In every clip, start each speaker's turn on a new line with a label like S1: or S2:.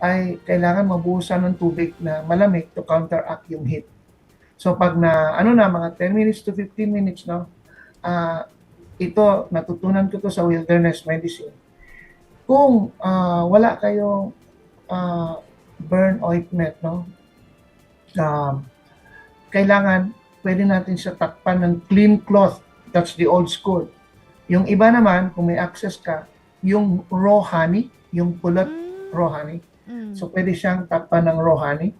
S1: ay kailangan mabuhusan ng tubig na malamig to counteract yung heat. So pag na ano na mga 10 minutes to 15 minutes no, ah ito natutunan ko to sa wilderness medicine. Kung ah, wala kayong ah, burn ointment no, um, kailangan pwede natin siya takpan ng clean cloth. That's the old school. Yung iba naman, kung may access ka, yung raw honey, yung pulot raw honey.
S2: Mm.
S1: So, pwede siyang takpan ng raw honey.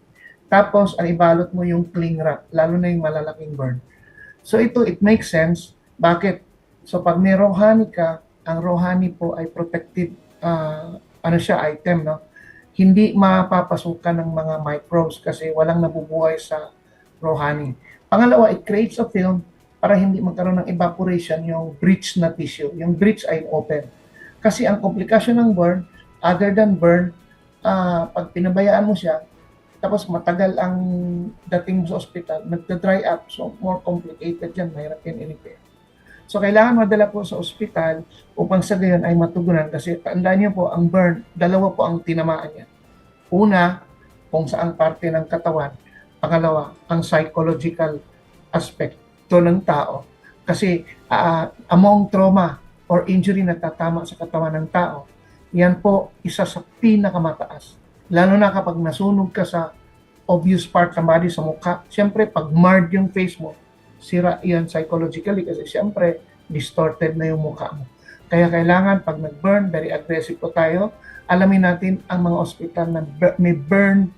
S1: Tapos, ang ibalot mo yung cling wrap, lalo na yung malalaking burn. So, ito, it makes sense. Bakit? So, pag may raw honey ka, ang raw honey po ay protected, ah, ano siya, item, no? Hindi mapapasukan ng mga microbes kasi walang nabubuhay sa raw honey. Pangalawa, it creates a film para hindi magkaroon ng evaporation yung breach na tissue. Yung breach ay open. Kasi ang komplikasyon ng burn, other than burn, ah, pag pinabayaan mo siya, tapos matagal ang dating mo sa ospital, nagda-dry up, so more complicated yan, mahirap yan i-repair. So kailangan madala po sa ospital upang sa gayon ay matugunan kasi tandaan niyo po, ang burn, dalawa po ang tinamaan niya. Una, kung saang parte ng katawan. Pangalawa, ang psychological aspect to ng tao. Kasi ah, among trauma or injury na tatama sa katawan ng tao, yan po isa sa pinakamataas. Lalo na kapag nasunog ka sa obvious part ng body sa mukha. Siyempre, pag marred yung face mo, sira yan psychologically kasi siyempre, distorted na yung mukha mo. Kaya kailangan, pag nag-burn, very aggressive po tayo, alamin natin ang mga ospital na may burn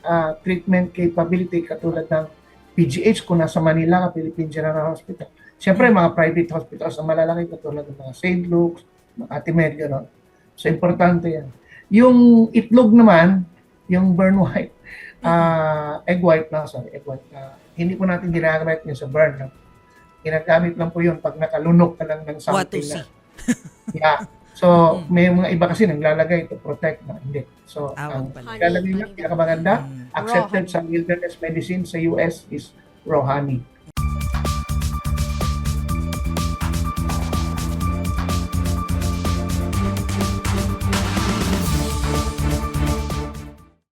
S1: ah, treatment capability katulad ng PGH kung nasa Manila ka, Philippine General Hospital. Siyempre, mga private hospitals na malalaki katulad ng mga St. Luke's, mga Atimed, gano'n. So, importante yan. Yung itlog naman, yung burn white, ah egg white na, sorry, egg white na, hindi po natin ginagamit yun sa burn. No? Ginagamit lang po yun pag nakalunok ka lang ng something na. Yeah. So, may mga iba kasi naglalagay to protect na hindi. So,
S2: Ah,
S1: ang nilalagay
S3: Honey,
S1: lang, pinakamaganda,
S2: Mm.
S1: accepted sa wilderness medicine sa US is raw honey.